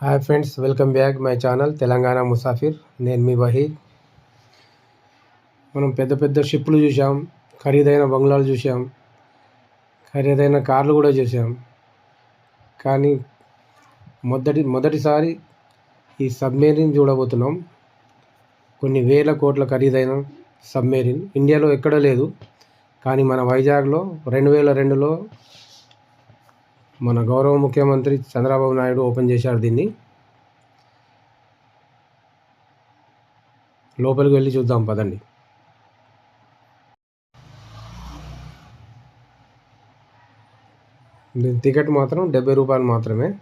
Hi friends welcome back my channel Telangana Musafir నేను మీ వహీద్ మనం పెద్ద పెద్ద షిప్లు చూసాం ఖరీదైన బంగ్లాలు చూసాం ఖరీదైన కార్లు కూడా చూసాం కానీ మొదటి మొదటిసారి ఈ సబ్మెరీన్ చూడబోతున్నాం. కొన్ని వేల కోట్ల ఖరీదైన సబ్మెరీన్. ఇండియాలో ఎక్కడ లేదు కానీ మన వైజాగ్లో రెండు వేల రెండులో మన గౌరవ ముఖ్యమంత్రి చంద్రబాబు నాయుడు ఓపెన్ చేశారు దీన్ని. లోపలికి వెళ్ళి చూద్దాం పదండి. దీని టికెట్ మాత్రం డెబ్బై రూపాయలు మాత్రమే.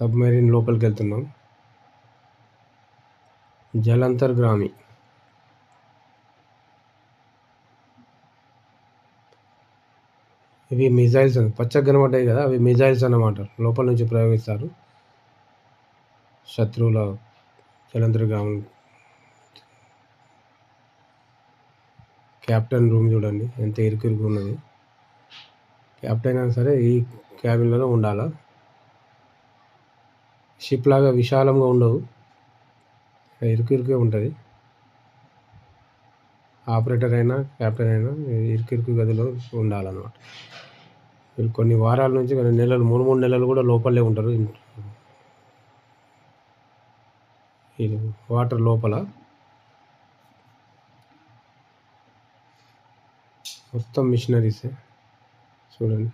సబ్మెరీన్ లోపలికి వెళ్తున్నాం. జలంతర్ గ్రామి. ఇవి మిజైల్స్ పచ్చగా కనబడ్డాయి కదా అవి మిజైల్స్ అన్నమాట. లోపల నుంచి ప్రయోగిస్తారు. శత్రువుల జలంతర్ గ్రామం క్యాప్టెన్ రూమ్ చూడండి ఎంత ఇరుకు ఉన్నది. క్యాప్టెన్ అయినా సరే ఈ క్యాబిన్లలో ఉండాలా? షిప్ లాగా విశాలంగా ఉండవు. ఇరుకు ఇరుకే ఉంటుంది. ఆపరేటర్ అయినా క్యాప్టెన్ అయినా ఇరుకు ఇరుకు గదిలో ఉండాలన్నమాట. వీళ్ళు కొన్ని వారాల నుంచి కొన్ని నెలలు మూడు మూడు నెలలు కూడా లోపలే ఉంటారు. ఇది వాటర్ లోపల. మొత్తం మిషనరీసే చూడండి.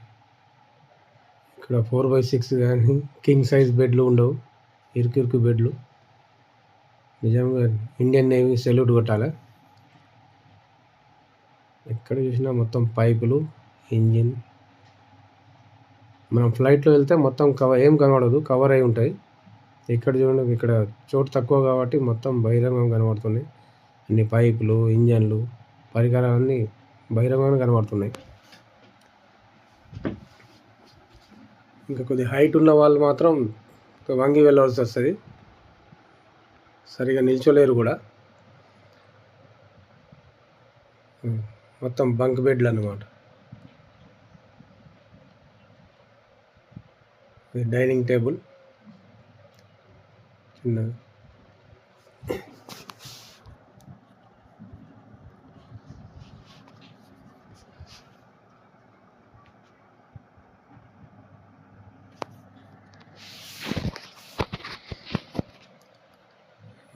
ఇక్కడ ఫోర్ బై సిక్స్ కానీ కింగ్ సైజ్ బెడ్లు ఉండవు. ఇరుకు ఇరుకు బెడ్లు. నిజంగా ఇండియన్ నేవీ సెల్యూట్ కొట్టాలి? ఎక్కడ చూసినా మొత్తం పైపులు ఇంజిన్ మనం ఫ్లైట్లో వెళ్తే మొత్తం కవర్ ఏం కనబడదు కవర్ అయి ఉంటాయి. ఇక్కడ చూడండి ఇక్కడ చోటు తక్కువ కాబట్టి మొత్తం బహిరంగం కనబడుతున్నాయి అన్ని పైపులు ఇంజన్లు పరికరాలన్నీ బహిరంగంగా కనబడుతున్నాయి. ఇంకా కొద్ది హైట్ ఉన్న వాళ్ళు మాత్రం వంగి వెళ్ళవలసి వస్తుంది. సరిగా నిల్చోలేరు కూడా. మొత్తం బంక్ బెడ్లు అన్నమాట. ఇది డైనింగ్ టేబుల్. చిన్నది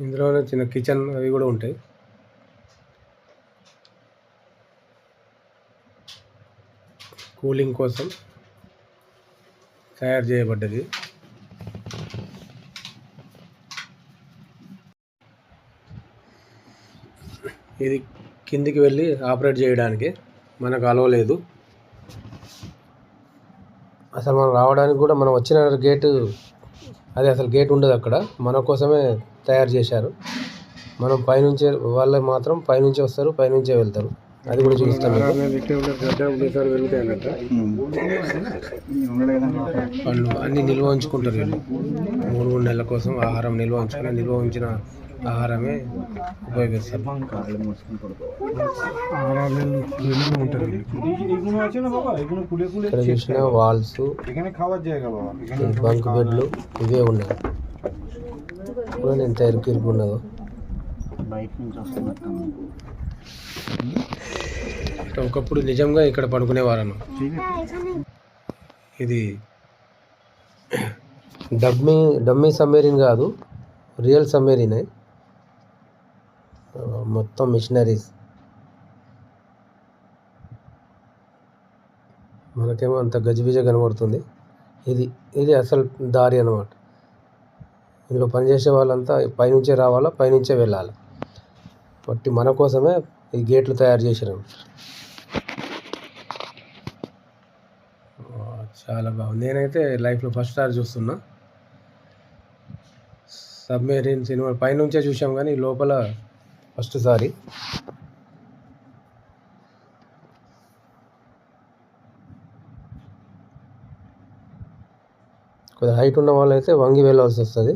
ఇందులోనే చిన్న కిచెన్ అవి కూడా ఉంటాయి. కూలింగ్ కోసం తయారు చేయబడ్డది. ఇది కిందికి వెళ్ళి ఆపరేట్ చేయడానికి మనకు అలవలేదు అసలు మనం రావడానికి కూడా మనం వచ్చిన గేటు అది అసలు గేట్ ఉండదు అక్కడ. మన కోసమే తయారు చేశారు. మనం పైనుంచే వాళ్ళు మాత్రం పైనుంచే వస్తారు పైనుంచే వెళ్తారు. అది కూడా చూపిస్తాను వాళ్ళు అన్ని నిల్వ ఉంచుకుంటారు వీళ్ళు. మూడు మూడు నెలల కోసం ఆహారం నిల్వ ఉంచుకొని నిల్వ ఉంచిన ఆహారమే ఉపయోగిస్తారు. ఉంటారు ఇక్కడ చూసిన వాల్స్ బంక్ బెడ్లు ఇవే ఉన్నాయి. చూడండి ఎంత ఇరుకు ఇరుకు ఉన్నదో బయట నుంచి వస్తున్నట్టు ఒకప్పుడు నిజంగా ఇక్కడ పడుకునేవారను ఇది డమ్మీ డమ్మీ సమ్మేరిన్ కాదు రియల్ సమ్మేరినే మొత్తం మిషనరీస్. మనకేమో అంత గజిబిజ కనబడుతుంది. ఇది ఇది అసలు దారి అనమాట ఇందులో పనిచేసే వాళ్ళంతా పైనుంచే రావాలా పైనుంచే వెళ్ళాలి? బట్టి మన కోసమే ఈ గేట్లు తయారు చేసినాం చాలా బాగుంది. నేనైతే లైఫ్లో ఫస్ట్ సారి చూస్తున్నా. సబ్మెరీన్ సినిమా పైనుంచే చూసాం కానీ లోపల ఫస్ట్ సారి. కొద్దిగా హైట్ ఉన్న వాళ్ళు అయితే వంగి వెళ్ళాల్సి వస్తుంది.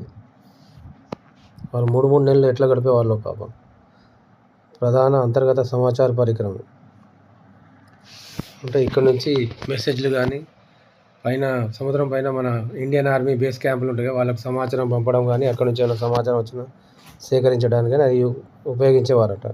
వాళ్ళు మూడు మూడు నెలలు ఎట్లా గడిపే వాళ్ళు పాపం. ప్రధాన అంతర్గత సమాచార పరికరం. అంటే ఇక్కడ నుంచి మెసేజ్లు కానీ పైన సముద్రం పైన మన ఇండియన్ ఆర్మీ బేస్ క్యాంపులు ఉంటాయి వాళ్ళకి సమాచారం పంపడం కానీ అక్కడ నుంచి ఏమైనా సమాచారం వచ్చినా సేకరించడానికి కానీ అది ఉపయోగించేవారట.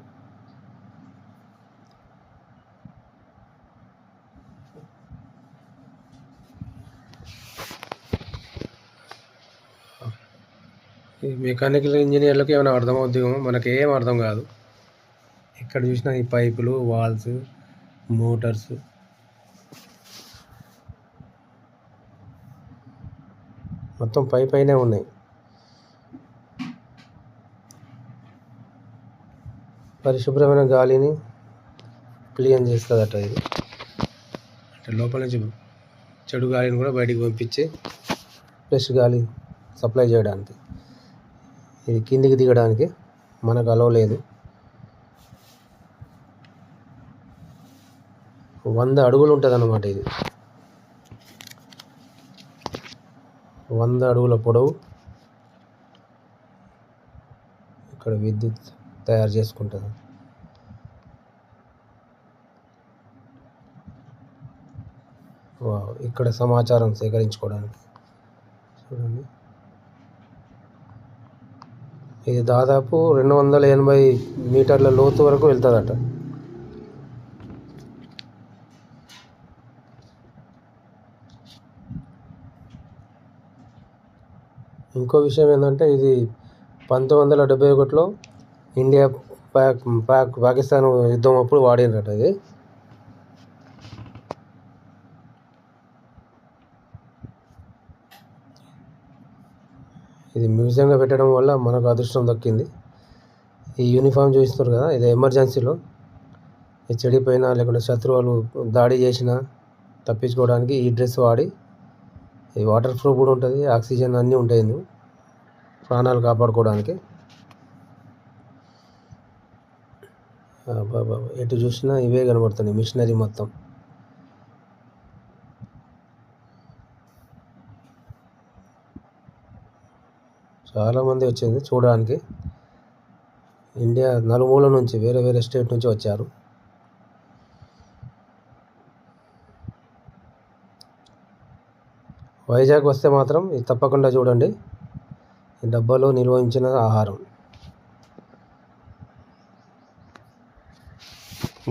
ఈ మెకానికల్ ఇంజనీర్లకు ఏమైనా అర్థమవుతుందేమో మనకి ఏం అర్థం కాదు. ఇక్కడ చూసినా ఈ పైపులు వాల్స్ మోటార్స్. మొత్తం పై పైనే ఉన్నాయి. పరిశుభ్రమైన గాలిని క్లియర్ చేస్తుందట ఇది. అంటే లోపల నుంచి చెడు గాలిని కూడా బయటికి పంపించి ఫ్రెష్ గాలి సప్లై చేయడానికి. ఇది కిందికి దిగడానికి మనకు అలవలేదు వంద అడుగులు ఉంటుంది అన్నమాట ఇది. వంద అడుగుల పొడవు. ఇక్కడ విద్యుత్ తయారు చేసుకుంటుంది. వావ్, ఇక్కడ సమాచారం సేకరించుకోవడానికి. చూడండి. ఇది దాదాపు రెండు వందల ఎనభై మీటర్ల లోతు వరకు వెళ్తుందట. ఇంకో విషయం ఏంటంటే ఇది పంతొమ్మిది వందల డెబ్బై ఒకటిలో ఇండియా పాక్ పాక్ పాకిస్తాన్ యుద్ధం అప్పుడు వాడినరట ఇది. ఇది మ్యూజియంగా పెట్టడం వల్ల మనకు అదృష్టం దక్కింది. ఈ యూనిఫామ్ చూస్తున్నారు కదా ఇది ఎమర్జెన్సీలో. ఇది చెడిపోయినా లేకుంటే శత్రువులు దాడి చేసినా తప్పించుకోవడానికి ఈ డ్రెస్ వాడి ఈ వాటర్ ప్రూఫ్ కూడా ఉంటుంది ఆక్సిజన్ అన్నీ ఉంటాయి ప్రాణాలు కాపాడుకోవడానికి. ఎటు చూసినా ఇవే కనబడుతున్నాయి మిషనరీ మొత్తం. చాలామంది వచ్చింది చూడడానికి. ఇండియా నలుమూల నుంచి వేరే వేరే స్టేట్ నుంచి వచ్చారు. వైజాగ్ వస్తే మాత్రం ఇది తప్పకుండా చూడండి. ఈ డబ్బాలో నిల్వ ఉంచిన ఆహారం.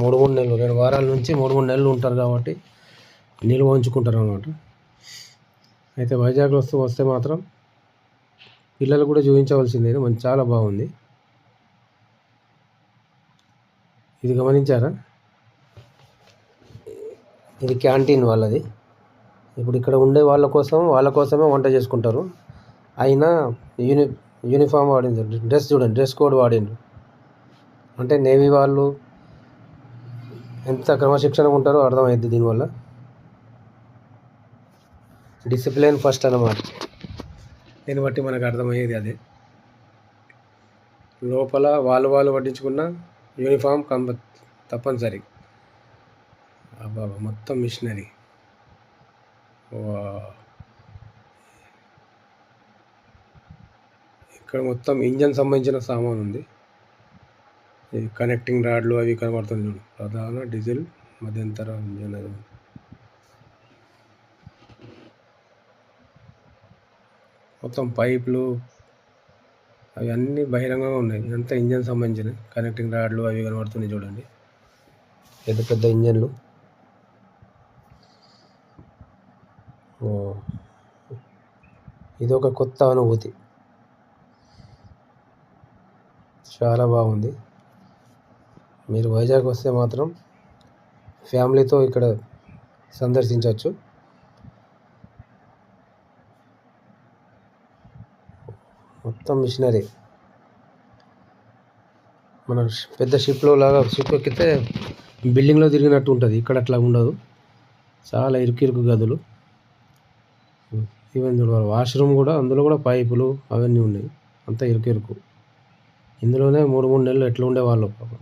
మూడు మూడు నెలలు రెండు వారాల నుంచి మూడు మూడు నెలలు ఉంటారు కాబట్టి నిల్వ ఉంచుకుంటారు అన్నమాట అయితే వైజాగ్లో వస్తూ వస్తే మాత్రం పిల్లలు కూడా చూపించవలసిందే మంచి చాలా బాగుంది. ఇది గమనించారా? ఇది క్యాంటీన్ వాళ్ళది. ఇప్పుడు ఇక్కడ ఉండే వాళ్ళ కోసం వాళ్ళ కోసమే వంట చేసుకుంటారు. అయినా యూని యూనిఫామ్ వాడింది డ్రెస్ చూడండి డ్రెస్ కోడ్ వాడిండ్రు. అంటే నేవీ వాళ్ళు ఎంత క్రమశిక్షణ ఉంటారో అర్థమైంది దీనివల్ల. డిసిప్లిన్ ఫస్ట్ అన్నమాట. దీన్ని బట్టి మనకు అర్థమయ్యేది అదే. లోపల వాళ్ళు వాళ్ళు పట్టించుకున్న యూనిఫామ్ కంప తప్పనిసరి. అబ్బాబా మొత్తం మిషనరీ. ఇక్కడ మొత్తం ఇంజన్ సంబంధించిన సామాన్ ఉంది. ఈ కనెక్టింగ్ రాడ్లు అవి కనబడుతుంది చూడు. ప్రధాన డీజిల్ మధ్యంతర ఇంజన్ అది. మొత్తం పైపులు అవి అన్నీ బహిరంగంగా ఉన్నాయి. ఇదంతా ఇంజన్ సంబంధించినవి. కనెక్టింగ్ రాడ్లు అవి కనబడుతున్నాయి చూడండి. పెద్ద పెద్ద ఇంజన్లు. ఇది ఒక కొత్త అనుభూతి. చాలా బాగుంది. మీరు వైజాగ్ వస్తే మాత్రం ఫ్యామిలీతో ఇక్కడ సందర్శించవచ్చు మొత్తం మిషనరీ. మన పెద్ద షిప్లో లాగా షిప్ ఎక్కితే బిల్డింగ్లో తిరిగినట్టు ఉంటుంది. ఇక్కడ అట్లా ఉండదు. చాలా ఇరుకు ఇరుకు గదులు. ఈవెన్ చూడాలి వాష్రూమ్ కూడా అందులో కూడా పైపులు అవన్నీ ఉన్నాయి. అంతా ఇరుకు ఇరుకు. ఇందులోనే మూడు మూడు నెలలు ఎట్లా ఉండేవాళ్ళు పాపం.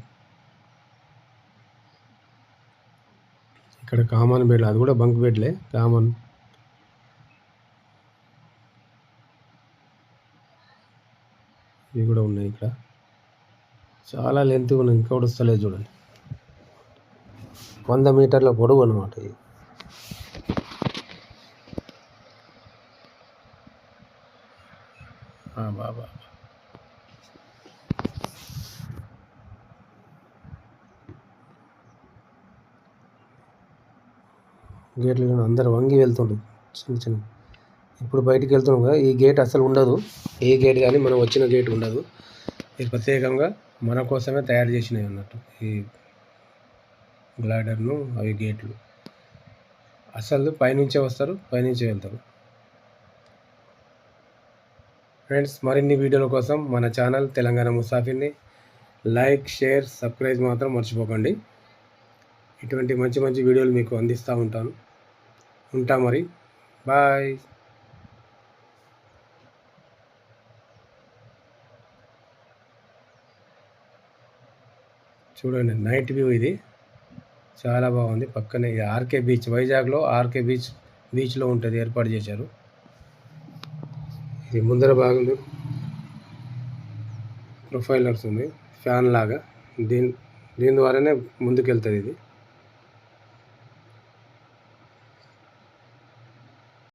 ఇక్కడ కామన్ బెడ్ అది కూడా బంక్ బెడ్లే కామన్. ఇవి కూడా ఉన్నాయి ఇక్కడ. చాలా లెంత్ ఉన్నాయి ఇంకా కూడా వస్తలేదు చూడండి. వంద మీటర్ల పొడవు అనమాట ఇది. బాబా గేట్లు అందరు వంగి వెళ్తుండ్రు. చిన్న చిన్న. ఇప్పుడు బయటికి వెళ్తున్నాం కదా ఈ గేట్ అసలు ఉండదు. ఏ గేట్ కానీ మనం వచ్చిన గేట్ ఉండదు. ఇది ప్రత్యేకంగా మన కోసమే తయారు చేసినవి అన్నట్టు ఈ గ్లైడర్ను అవి గేట్లు. అసలు పైనుంచే వస్తారు పైనుంచే వెళ్తారు. ఫ్రెండ్స్ మరిన్ని వీడియోల కోసం మన ఛానల్ తెలంగాణ ముసాఫిర్ని లైక్ షేర్ సబ్స్క్రైబ్ మాత్రం మర్చిపోకండి. ఇటువంటి మంచి మంచి వీడియోలు మీకు అందిస్తూ ఉంటాను. ఉంటా మరి. బాయ్. చూడండి నైట్ వ్యూ ఇది. చాలా బాగుంది. పక్కనే ఆర్కే బీచ్ వైజాగ్లో ఆర్కే బీచ్ బీచ్లో ఉంటుంది ఏర్పాటు చేశారు. ఇది ముందర భాగంలో ప్రొఫైలర్స్ ఉంది ఫ్యాన్ లాగా. దీని దీని ద్వారానే ముందుకెళ్తుంది ఇది.